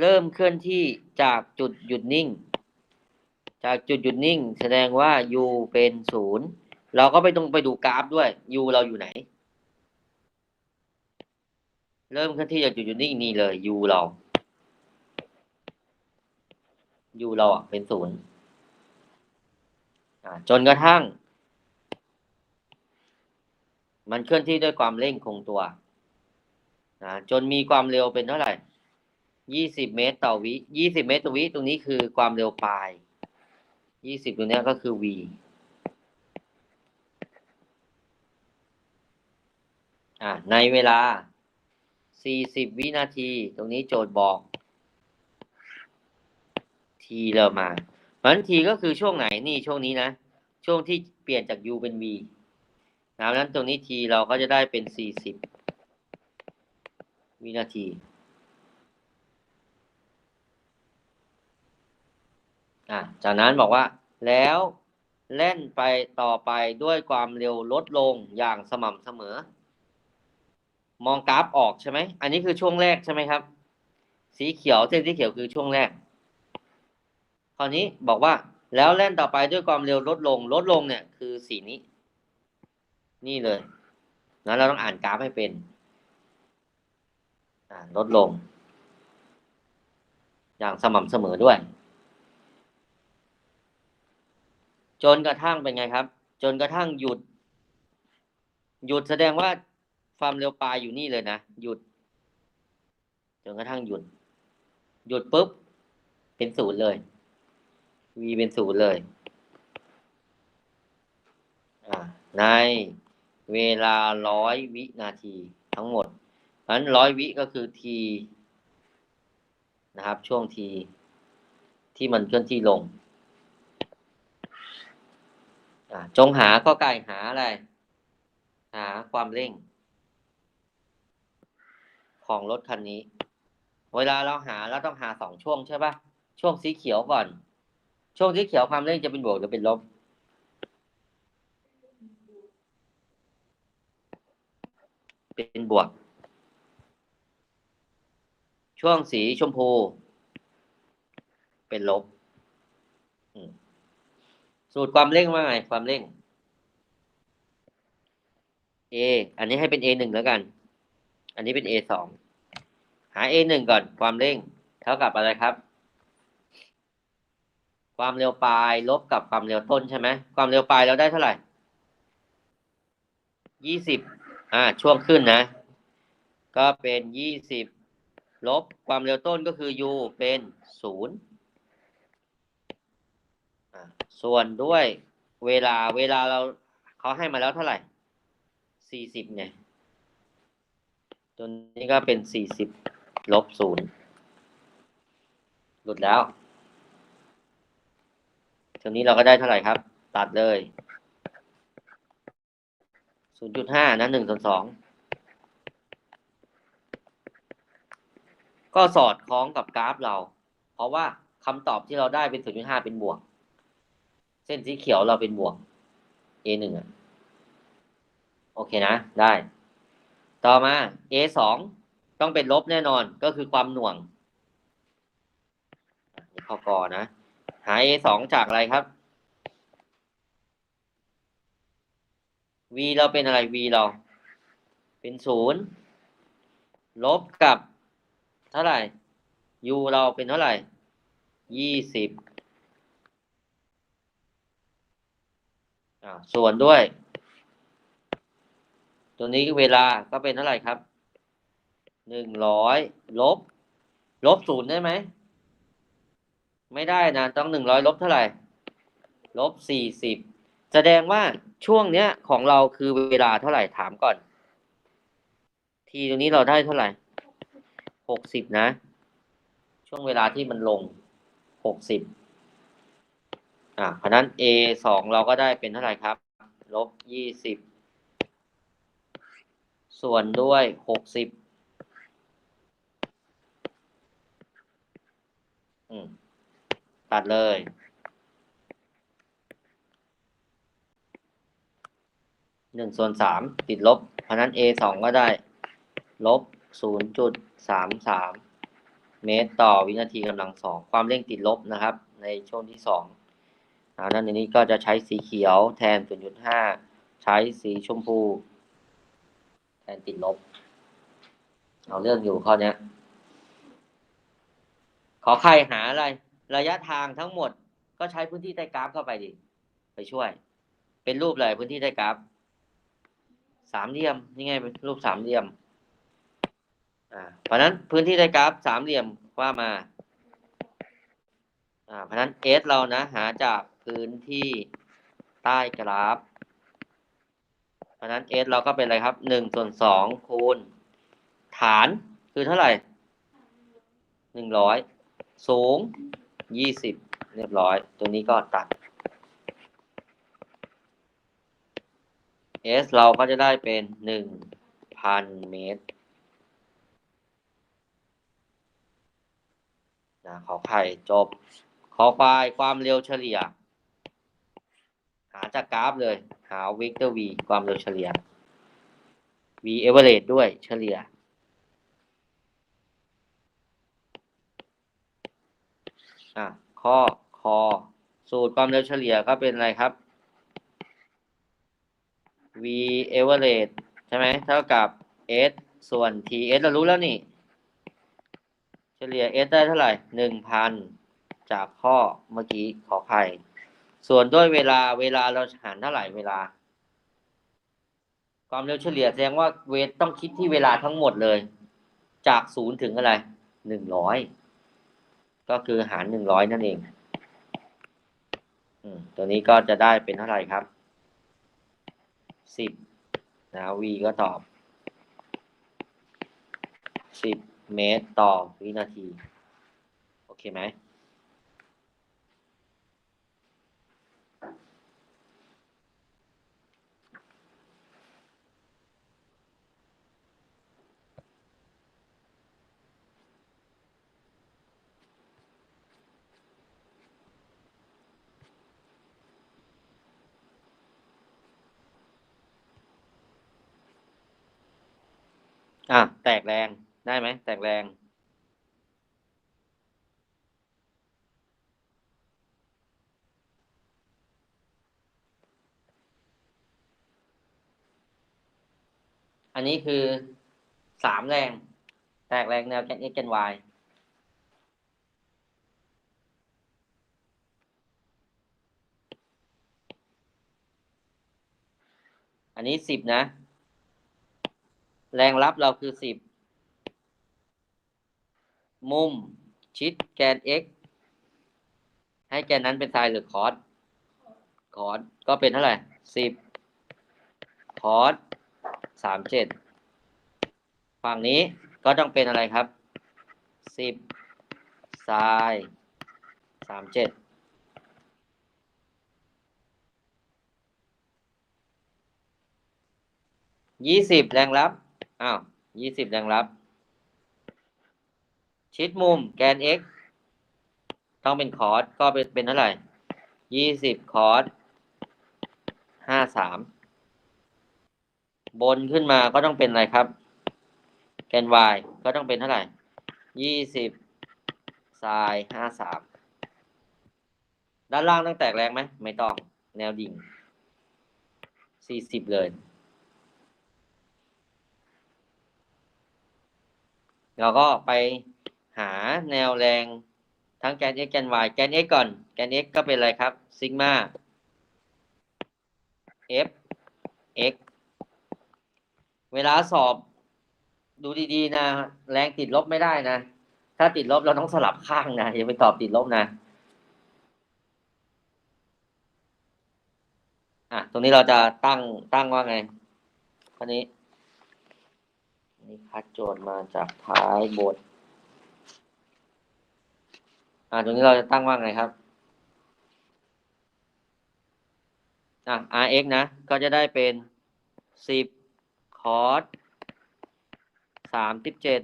เริ่มเคลื่อนที่จากจุดหยุดนิ่ง จากจุดหยุดนิ่ง แสดงว่า u เป็นศูนย์เราก็ไปต้องไปดูกราฟด้วย u เราอยู่ไหน เริ่มเคลื่อนที่จากจุดหยุดนิ่งนี่เลย u เรา u เราอะเป็นศูนย์จนกระทั่ง มันเคลื่อนที่ด้วยความเร่งคงตัวนะจนมีความเร็วเป็นเท่าไหร่ ยี่สิบเมตรต่อวิยี่สิบเมตรต่อวิ ตรงนี้คือความเร็วปลายยี่สิบตรงนี้ก็คือ v อ่าในเวลาสี่สิบวินาที ตรงนี้โจทย์บอก t เรามาเพราะฉะนั้น t ก็คือช่วงไหนนี่ช่วงนี้นะ ช่วงที่เปลี่ยนจาก u เป็น v นะเพราะฉะนั้นตรงนี้ t เราก็จะได้เป็นสี่สิบวินาที อะจากนั้นบอกว่า แล้วเล่นไปต่อไปด้วยความเร็วลดลงอย่างสม่ำเสมอ มองกราฟออกใช่ไหม อันนี้คือช่วงแรกใช่ไหมครับ สีเขียวเส้นสีเขียวคือช่วงแรก คราวนี้บอกว่า แล้วเล่นต่อไปด้วยความเร็วลดลง ลดลงเนี่ย คือสีนี้ นี่เลยนะเราต้องอ่านกราฟให้เป็นอ่าลดลง อย่างสม่ำเสมอด้วย จนกระทั่งเป็นไงครับ จนกระทั่งหยุด หยุดแสดงว่าความเร็วปลายอยู่นี่เลยนะหยุด จนกระทั่งหยุด หยุดปุ๊บ เป็นศูนย์เลย v เป็นศูนย์เลยอ่าในเวลาร้อยวินาทีทั้งหมดนั้นร้อยวิก็คือ t นะครับ ช่วง t ที่มันเคลื่อนที่ลง จงหาข้อไก่หาอะไร หาความเร่ง ของรถคันนี้ เวลาเราหาเราต้องหาสองช่วงใช่ปะช่วงสีเขียวก่อน ช่วงสีเขียวความเร่งจะเป็นบวกหรือเป็นลบเป็นบวก ช่วงสีชมพู เป็นลบ สูตรความเร่งว่าไงความเร่ง A อันนี้ให้เป็น A หนึ่งแล้วกัน อันนี้เป็น A สองหา A หนึ่งก่อนความเร่ง เท่ากับอะไรครับ ความเร็วปลายลบกับความเร็วต้นใช่ไหมความเร็วปลายเราได้เท่าไหร่ยี่สิบอ่า ช่วงขึ้นนะ ก็เป็นยี่สิบลบความเร็วต้นก็คือ u เป็นศูนย์ ส่วนด้วยเวลาเวลาเราเขาให้มาแล้วเท่าไหร่สี่สิบไงตัวนี้ก็เป็นสี่สิบลบศูนย์หลุดแล้วตัวนี้เราก็ได้เท่าไหร่ครับ ตัดเลยศูนย์จุดห้านะหนึ่งส่วนสองก็สอดคล้องกับกราฟเรา เพราะว่าคำตอบที่เราได้เป็นศูนย์จุดห้าเป็นบวก เส้นสีเขียวเราเป็นบวก a หนึ่งอะโอเคนะ ได้ ต่อมา a สองต้องเป็นลบแน่นอนก็คือความหน่วงนี่ข้อกอนะ หา a สองจากอะไรครับ v เราเป็นอะไร v เรา เป็นศูนย์ลบกับ เท่าไหร่ u เราเป็นเท่าไหร่ยี่สิบอ่า ส่วนด้วย ตัวนี้เวลาก็เป็นเท่าไหร่ครับหนึ่งร้อยลบ ลบศูนย์ได้ไหม ไม่ได้นะ ต้องหนึ่งร้อยลบเท่าไหร่ ลบสี่สิบแสดงว่าช่วงเนี้ยของเราคือเวลาเท่าไหร่ถามก่อน ทีตรงนี้เราได้เท่าไหร่หกสิบนะ ช่วงเวลาที่มันลงหกสิบ อ่าเพราะนั้น a สองเราก็ได้เป็นเท่าไหร่ครับ ลบยี่สิบ ส่วนด้วยหกสิบอืมตัดเลย หนึ่งส่วนสามติดลบ เพราะนั้น a สองก็ได้ ลบศูนย์จุดสามสามเมตรต่อวินาทีกำลังสอง ความเร่งติดลบนะครับ ในช่วงที่สอง อ่านั่นในนี้ก็จะใช้สีเขียวแทน 0.5 ใช้สีชมพู แทนติดลบ เอาเรื่องอยู่ข้อนี้ขอใครหาอะไร ระยะทางทั้งหมด ก็ใช้พื้นที่ใต้กราฟเข้าไปดิ ไปช่วย เป็นรูปเลยพื้นที่ใต้กราฟ สามเหลี่ยม นี่ไงเป็นรูปสามเหลี่ยม อ่า เพราะนั้นพื้นที่ใต้กราฟสามเหลี่ยมว่ามา อ่า เพราะนั้น S เรานะ หาจาก พื้นที่ใต้กราฟ เพราะนั้น S เราก็เป็นอะไรครับหนึ่งส่วนสองคูณ ฐานคือเท่าไหร่หนึ่งร้อยสูงยี่สิบเรียบร้อย ตัวนี้ก็ตัด S เราก็จะได้เป็นหนึ่งพันเมตรนะขอไข่จบ ขอควายความเร็วเฉลี่ยาจากกราฟเลย หาเวกเตอร์ v ความเร็วเฉลี่ย v average ด้วยเฉลี่ย อะ ข้อคอสูตรความเร็วเฉลี่ยก็เป็นอะไรครับ v average ใช่ไหมเท่ากับ s ส่วน t s เรารู้แล้วนี่ เฉลี่ย s ได้เท่าไหร่หนึ่งพันจากข้อเมื่อกี้ขอไข่ ส่วนด้วยเวลาเวลาเราหารเท่าไหร่เวลา ความเร็วเฉลี่ยแสดงว่าเวทต้องคิดที่เวลาทั้งหมดเลย จากศูนย์ถึงอะไรหนึ่งร้อยก็คือหารหนึ่งร้อยนั่นเองอตัวนี้ก็จะได้เป็นเท่าไหร่ครับสิบนะ v ก็ตอบสิบเมตรต่อวินาที โอเคไหม อะแตกแรงได้ไหมแตกแรง อันนี้คือสามแรง แตกแรงแนวแกน x แกน y อันนี้สิบนะ แรงรับเราคือสิบมุม ชิดแกน x ให้แกนนั้นเป็นไซน์หรือคอสคอสก็เป็นเท่าไหร่สิบคอสสามเจ็ดฝั่งนี้ก็ต้องเป็นอะไรครับสิบไซน์สามเจ็ดยี่สิบแรงรับ อ้าวยี่สิบแรงรับ ชิดมุมแกน x ต้องเป็นคอสก็เป็นเป็นเท่าไหร่ยี่สิบคอสห้าสามบนขึ้นมาก็ต้องเป็นอะไรครับ แกน y ก็ต้องเป็นเท่าไหร่ยี่สิบไซน์ห้าสามด้านล่างต้องแตกแรงไหม ไม่ต้อง แนวดิ่งสี่สิบเลย เราก็ไปหาแนวแรงทั้งแกน x แกน y แกน x ก่อน แกน x ก็เป็นอะไรครับซิกมา f x เวลาสอบดูดีๆนะ แรงติดลบไม่ได้นะ ถ้าติดลบเราต้องสลับข้างนะ อย่าไปตอบติดลบนะ อะ ตรงนี้เราจะตั้งตั้งว่าไงข้อนี้ นี่คัดโจทย์มาจากท้ายบท อ่าตรงนี้เราจะตั้งว่าไงครับ อะ rx นะ ก็จะได้เป็นสิบคอสสามสิบเจ็ด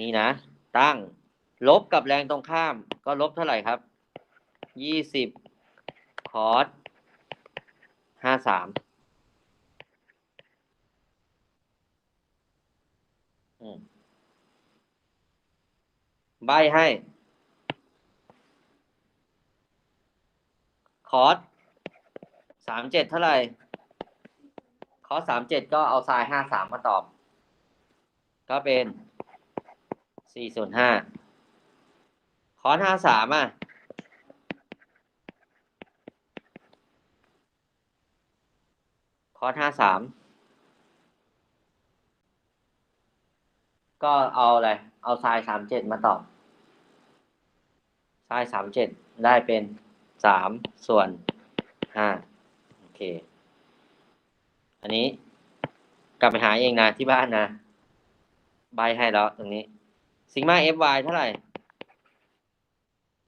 นี่นะ ตั้ง ลบกับแรงตรงข้าม ก็ลบเท่าไหร่ครับยี่สิบคอสห้าสาม อืม ใบให้ คอสสามเจ็ดเท่าไหร่ คอสสามเจ็ดก็เอาไซน์ห้าสามมาตอบ ก็เป็นสี่ส่วนห้า คอสห้าสามอะ คอสห้าสาม ก็เอาอะไร เอาไซน์สามเจ็ดมาตอบ ไซน์สามเจ็ดได้เป็นสามส่วนห้าโอเค อันนี้กลับไปหาเองนะที่บ้านนะ ใบให้แล้วตรงนี้ซิกมา fy เท่าไหร่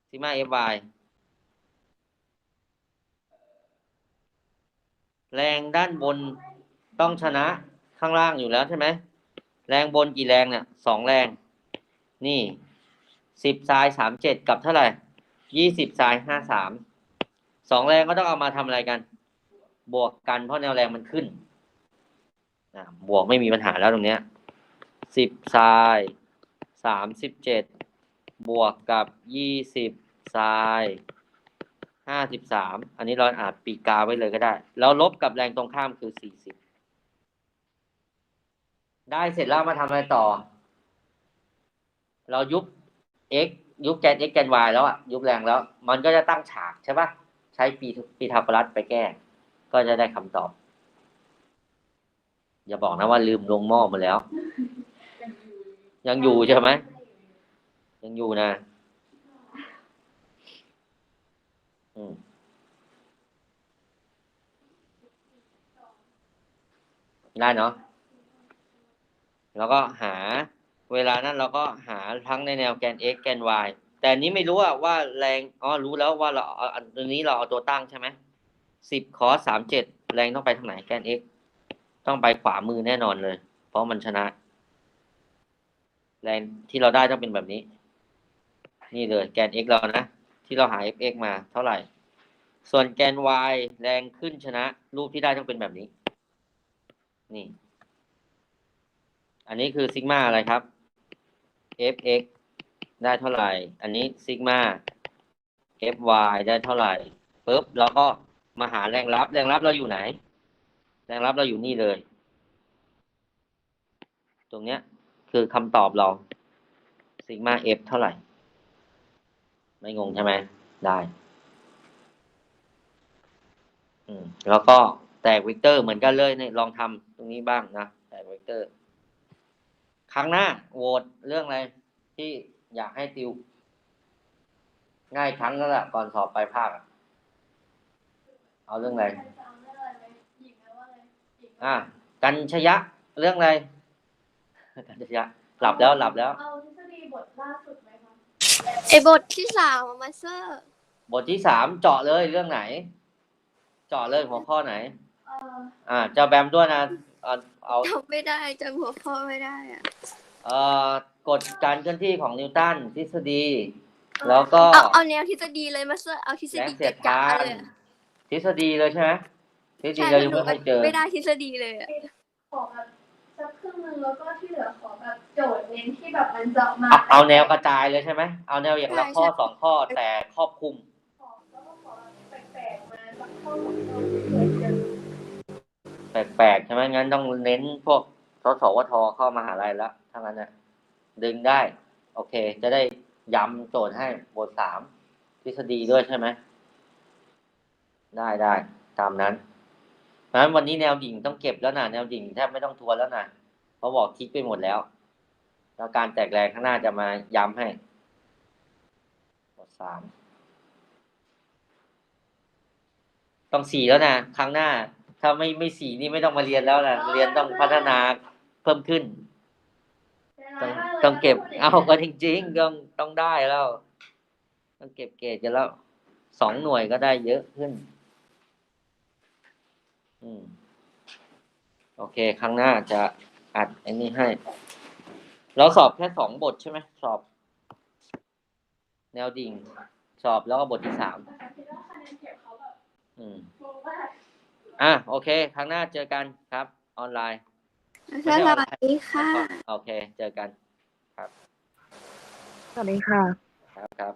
ซิกมา fy แรงด้านบนต้องชนะข้างล่างอยู่แล้วใช่ไหม แรงบนกี่แรงเนี่ยสองแรง นี่ สิบทรายสามเจ็ดกับเท่าไหร่ยี่สิบทรายห้าสามสองแรงก็ต้องเอามาทำอะไรกัน บวกกันเพราะแนวแรงมันขึ้นบวกไม่มีปัญหาแล้วตรงเนี้ยสิบทรายสามสิบเจ็ดบวกกับยี่สิบทรายห้าสิบสามอันนี้เราอาจปีกกาไว้เลยก็ได้ แล้วลบกับแรงตรงข้ามคือสี่สิบได้เสร็จแล้วมาทำอะไรต่อ เรายุบ x ยุบแกน x แกน y แล้วอะยุบแรงแล้ว มันก็จะตั้งฉากใช่ปะใช้ปีปีทาปรัสไปแก้ ก็จะได้คำตอบ อย่าบอกนะว่าลืมลงหม้อมาแล้ว ยังอยู่ใช่ไหมยังอยู่นะ อืมได้เนาะแล้วก็หา เวลานั้นเราก็หาทั้งในแนวแกน x แกน y แต่อันนี้ไม่รู้ว่าแรงอ๋อรู้แล้วว่าเราเอาอันนี้เราเอาตัวตั้งใช่ไหมสิบคอสามเจ็ดแรงต้องไปทางไหนแกน x ต้องไปขวามือแน่นอนเลย เพราะมันชนะ แรงที่เราได้ต้องเป็นแบบนี้ นี่เลยแกน x เรานะ ที่เราหา fx มาเท่าไหร่ ส่วนแกน y แรงขึ้นชนะ รูปที่ได้ต้องเป็นแบบนี้ นี่ อันนี้คือซิกมาอะไรครับ fx ได้เท่าไหร่ อันนี้ซิกมา fy ได้เท่าไหร่ปุ๊บเราก็มาหาแรงรับ แรงรับเราอยู่ไหน แรงรับเราอยู่นี่เลย ตรงเนี้ยคือคำตอบเราซิกมา f เท่าไหร่ ไม่งงใช่ไหมได้อืมแล้วก็แตกเวกเตอร์เหมือนกันเลยเนี่ยลองทำตรงนี้บ้างนะ แตกเวกเตอร์ ครั้งหน้าโหวตเรื่องอะไรที่อยากให้ติว ง่ายครั้งแล้วล่ะก่อนสอบปลายภาคอะเอาเรื่องอะไรอะกันชยะเรื่องอะไรกันชยะหลับแล้วหลับแล้วเอาทฤษฎีบทล่าสุดไหมคะไอบทที่สามอะมาสเตอร์บทที่สามเจาะเลยเรื่องไหน เจาะเลยหัวข้อไหนเอ่ออ่าเจ้าแบมด้วยนะเอาเอาจำไม่ได้จำหัวข้อไม่ได้อะเอ่อกฎการเคลื่อนที่ของนิวตันทฤษฎี แล้วก็เอาเอาแนวทฤษฎีเลยมาสเตอร์เอาทฤษแรงฎีเสียดจ๋าทานๆเลยอะทฤษฎีเลยใช่ไหมทฤษฎีใช่เรามันยังหนูไม่เคยเจอ ไม่ได้ทฤษฎีเลยอะขอแบบสักครึ่งหนึงแล้วก็ที่เหลือขอแบบโจทย์เน้นที่แบบมันเจาะมาเอาเอาแนวกระจายเลยใช่ไหมเอาแนวอย่างละข้อสองข้อแต่ครอบคลุม ขอแล้วก็ขอแบบแปลกๆมาสักข้อสองข้อที่เคยเจอ แปลกๆใช่ไหมงั้นต้องเน้นพวกสสวทเข้ามหาลัยแล้วทั้งนั้นนะดึงได้ โอเค จะได้ย้ำโจทย์ให้บทสามทฤษฎีด้วยใช่ไหมได้ได้ตามนั้นนั้นวันนี้แนวดิ่งต้องเก็บแล้วนะแนวดิ่งแทบไม่ต้องทวนแล้วนะเพราะบอกคิดไปหมดแล้ว แล้วการแตกแรงข้างหน้าจะมาย้ำให้บทสามต้องสี่แล้วนะครั้งหน้า ถ้าไม่ไม่สี่นี่ไม่ต้องมาเรียนแล้วนะเรียนต้องพัฒนาเพิ่มขึ้น ต้องต้องเก็บ เอาก็จริงๆต้องต้องได้แล้ว ต้องเก็บเกรดกันแล้วสองหน่วยก็ได้เยอะขึ้น อืม โอเค ครั้งหน้าจะอัดไอ้นี่ให้ เราสอบแค่สองบทใช่ไหมสอบ แนวดิ่ง สอบแล้วก็บทที่สามแต่คิดว่าคะแนนเก็บเขาแบบอืมงงมาก อะโอเค ครั้งหน้าเจอกันครับ ออนไลน์ สวัสดีค่ะ โอเค เจอกัน สวัสดีค่ะ ครับครับ